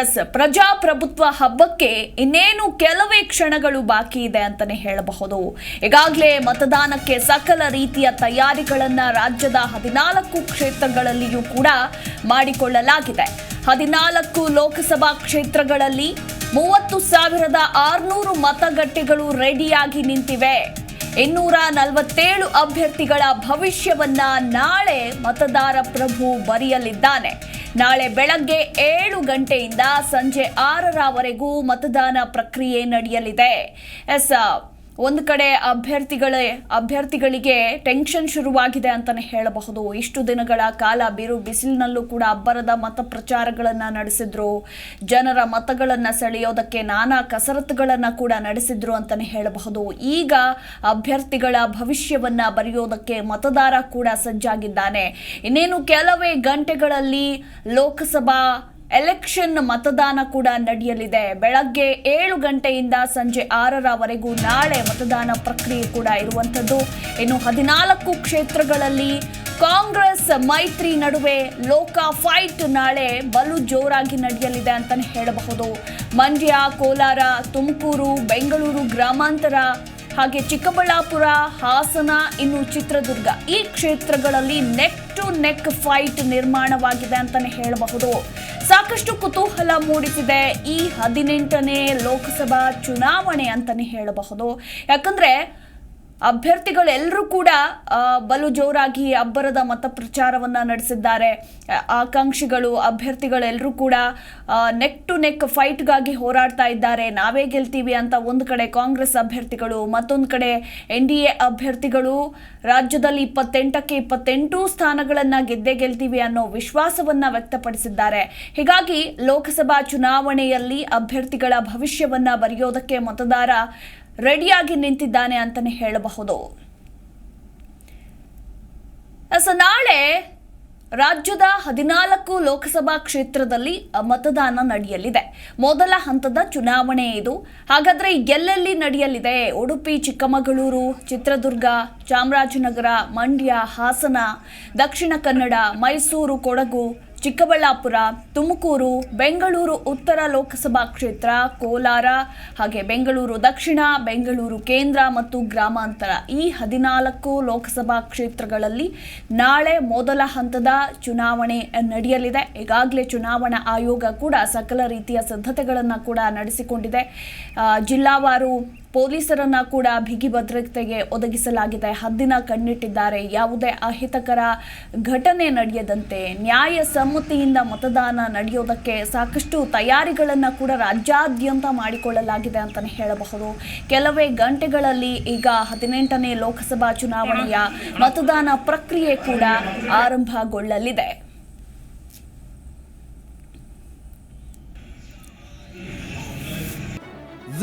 S ಪ್ರಜಾಪ್ರಭುತ್ವ ಹಬ್ಬಕ್ಕೆ ಇನ್ನೇನು ಕೆಲವೇ ಕ್ಷಣಗಳು ಬಾಕಿ ಇದೆ ಅಂತಾನೆ ಹೇಳಬಹುದು. ಈಗಾಗಲೇ ಮತದಾನಕ್ಕೆ ಸಕಲ ರೀತಿಯ ತಯಾರಿಗಳನ್ನ ರಾಜ್ಯದ ಹದಿನಾಲ್ಕು ಕ್ಷೇತ್ರಗಳಲ್ಲಿಯೂ ಕೂಡ ಮಾಡಿಕೊಳ್ಳಲಾಗಿದೆ. ಹದಿನಾಲ್ಕು ಲೋಕಸಭಾ ಕ್ಷೇತ್ರಗಳಲ್ಲಿ ಮೂವತ್ತು ಸಾವಿರದ ಆರುನೂರು ಮತಗಟ್ಟೆಗಳು ರೆಡಿಯಾಗಿ ನಿಂತಿವೆ. ಇನ್ನೂರ ನಲವತ್ತೇಳು ಅಭ್ಯರ್ಥಿಗಳ ಭವಿಷ್ಯವನ್ನ ನಾಳೆ ಮತದಾರ ಪ್ರಭು ಬರೆಯಲಿದ್ದಾನೆ. ನಾಳೆ ಬೆಳಗ್ಗೆ ಏಳು ಗಂಟೆಯಿಂದ ಸಂಜೆ ಆರರವರೆಗೂ ಮತದಾನ ಪ್ರಕ್ರಿಯೆ ನಡೆಯಲಿದೆ. ಎಸ್ ಒಂದು ಕಡೆ ಅಭ್ಯರ್ಥಿಗಳೇ, ಅಭ್ಯರ್ಥಿಗಳಿಗೆ ಟೆನ್ಷನ್ ಶುರುವಾಗಿದೆ ಅಂತಲೇ ಹೇಳಬಹುದು. ಇಷ್ಟು ದಿನಗಳ ಕಾಲ ಬಿರು ಬಿಸಿಲಿನಲ್ಲೂ ಕೂಡ ಅಬ್ಬರದ ಮತ ಪ್ರಚಾರಗಳನ್ನು ನಡೆಸಿದ್ರು. ಜನರ ಮತಗಳನ್ನು ಸೆಳೆಯೋದಕ್ಕೆ ನಾನಾ ಕಸರತ್ತುಗಳನ್ನು ಕೂಡ ನಡೆಸಿದ್ರು ಅಂತಲೇ ಹೇಳಬಹುದು. ಈಗ ಅಭ್ಯರ್ಥಿಗಳ ಭವಿಷ್ಯವನ್ನು ಬರೆಯೋದಕ್ಕೆ ಮತದಾರ ಕೂಡ ಸಜ್ಜಾಗಿದ್ದಾನೆ. ಇನ್ನೇನು ಕೆಲವೇ ಗಂಟೆಗಳಲ್ಲಿ ಲೋಕಸಭಾ ಎಲೆಕ್ಷನ್ ಮತದಾನ ಕೂಡ ನಡೆಯಲಿದೆ. ಬೆಳಗ್ಗೆ ಏಳು ಗಂಟೆಯಿಂದ ಸಂಜೆ ಆರರವರೆಗೂ ನಾಳೆ ಮತದಾನ ಪ್ರಕ್ರಿಯೆ ಕೂಡ ಇರುವಂಥದ್ದು. ಇನ್ನು ಹದಿನಾಲ್ಕು ಕ್ಷೇತ್ರಗಳಲ್ಲಿ ಕಾಂಗ್ರೆಸ್ ಮೈತ್ರಿ ನಡುವೆ ಲೋಕ ಫೈಟ್ ನಾಳೆ ಬಲು ಜೋರಾಗಿ ನಡೆಯಲಿದೆ ಅಂತಲೇ ಹೇಳಬಹುದು. ಮಂಡ್ಯ, ಕೋಲಾರ, ತುಮಕೂರು, ಬೆಂಗಳೂರು ಗ್ರಾಮಾಂತರ, ಹಾಗೆ ಚಿಕ್ಕಬಳ್ಳಾಪುರ, ಹಾಸನ, ಇನ್ನು ಚಿತ್ರದುರ್ಗ ಈ ಕ್ಷೇತ್ರಗಳಲ್ಲಿ ನೆಕ್ ಟು ನೆಕ್ ಫೈಟ್ ನಿರ್ಮಾಣವಾಗಿದೆ ಅಂತಲೇ ಹೇಳಬಹುದು. ಸಾಕಷ್ಟು ಕುತೂಹಲ ಮೂಡಿಸಿದೆ ಈ ಹದಿನೆಂಟನೇ ಲೋಕಸಭಾ ಚುನಾವಣೆ ಅಂತಲೇ ಹೇಳಬಹುದು. ಯಾಕಂದ್ರೆ ಅಭ್ಯರ್ಥಿಗಳೆಲ್ಲರೂ ಕೂಡ ಬಲು ಜೋರಾಗಿ ಅಬ್ಬರದ ಮತ ಪ್ರಚಾರವನ್ನು ನಡೆಸಿದ್ದಾರೆ ಆಕಾಂಕ್ಷಿಗಳು, ಅಭ್ಯರ್ಥಿಗಳೆಲ್ಲರೂ ಕೂಡ ನೆಕ್ ಟು ನೆಕ್ ಫೈಟ್ಗಾಗಿ ಹೋರಾಡ್ತಾ ಇದ್ದಾರೆ. ನಾವೇ ಗೆಲ್ತೀವಿ ಅಂತ ಒಂದು ಕಡೆ ಕಾಂಗ್ರೆಸ್ ಅಭ್ಯರ್ಥಿಗಳು, ಮತ್ತೊಂದು ಕಡೆ ಎನ್ ಡಿ ಎ ಅಭ್ಯರ್ಥಿಗಳು, ರಾಜ್ಯದಲ್ಲಿ ಇಪ್ಪತ್ತೆಂಟಕ್ಕೆ ಇಪ್ಪತ್ತೆಂಟು ಸ್ಥಾನಗಳನ್ನು ಗೆದ್ದೇ ಗೆಲ್ತೀವಿ ಅನ್ನೋ ವಿಶ್ವಾಸವನ್ನು ವ್ಯಕ್ತಪಡಿಸಿದ್ದಾರೆ. ಹೀಗಾಗಿ ಲೋಕಸಭಾ ಚುನಾವಣೆಯಲ್ಲಿ ಅಭ್ಯರ್ಥಿಗಳ ಭವಿಷ್ಯವನ್ನು ಬರೆಯೋದಕ್ಕೆ ಮತದಾರ ರೆಡಿಯಾಗಿ ನಿಂತಿದ್ದಾನೆ ಅಂತಾನೆ ಹೇಳಬಹುದು. ಸೊ ನಾಳೆ ರಾಜ್ಯದ ಹದಿನಾಲ್ಕು ಲೋಕಸಭಾ ಕ್ಷೇತ್ರದಲ್ಲಿ ಮತದಾನ ನಡೆಯಲಿದೆ. ಮೊದಲ ಹಂತದ ಚುನಾವಣೆ ಇದು. ಹಾಗಾದ್ರೆ ಎಲ್ಲೆಲ್ಲಿ ನಡೆಯಲಿದೆ? ಉಡುಪಿ, ಚಿಕ್ಕಮಗಳೂರು, ಚಿತ್ರದುರ್ಗ, ಚಾಮರಾಜನಗರ, ಮಂಡ್ಯ, ಹಾಸನ, ದಕ್ಷಿಣ ಕನ್ನಡ, ಮೈಸೂರು, ಕೊಡಗು ಚಿಕ್ಕಬಳ್ಳಾಪುರ, ತುಮಕೂರು, ಬೆಂಗಳೂರು ಉತ್ತರ ಲೋಕಸಭಾ ಕ್ಷೇತ್ರ, ಕೋಲಾರ ಹಾಗೆ ಬೆಂಗಳೂರು ದಕ್ಷಿಣ, ಬೆಂಗಳೂರು ಕೇಂದ್ರ ಮತ್ತು ಗ್ರಾಮಾಂತರ ಈ ಹದಿನಾಲ್ಕು ಲೋಕಸಭಾ ಕ್ಷೇತ್ರಗಳಲ್ಲಿ ನಾಳೆ ಮೊದಲ ಹಂತದ ಚುನಾವಣೆ ನಡೆಯಲಿದೆ. ಈಗಾಗಲೇ ಚುನಾವಣಾ ಆಯೋಗ ಕೂಡ ಸಕಲ ರೀತಿಯ ಸಿದ್ಧತೆಗಳನ್ನು ಕೂಡ ನಡೆಸಿಕೊಂಡಿದೆ. ಜಿಲ್ಲಾವಾರು ಪೊಲೀಸರನ್ನ ಕೂಡ ಬಿಗಿ ಭದ್ರತೆಗೆ ಒದಗಿಸಲಾಗಿದೆ. ಹದ್ದಿನ ಕಣ್ಣಿಟ್ಟಿದ್ದಾರೆ. ಯಾವುದೇ ಅಹಿತಕರ ಘಟನೆ ನಡೆಯದಂತೆ ನ್ಯಾಯ ಸಮ್ಮತಿಯಿಂದ ಮತದಾನ ನಡೆಯೋದಕ್ಕೆ ಸಾಕಷ್ಟು ತಯಾರಿಗಳನ್ನು ಕೂಡ ರಾಜ್ಯಾದ್ಯಂತ ಮಾಡಿಕೊಳ್ಳಲಾಗಿದೆ ಅಂತಲೇ ಹೇಳಬಹುದು. ಕೆಲವೇ ಗಂಟೆಗಳಲ್ಲಿ ಈಗ ಹದಿನೆಂಟನೇ ಲೋಕಸಭಾ ಚುನಾವಣೆಯ ಮತದಾನ ಪ್ರಕ್ರಿಯೆ ಕೂಡ ಆರಂಭಗೊಳ್ಳಲಿದೆ.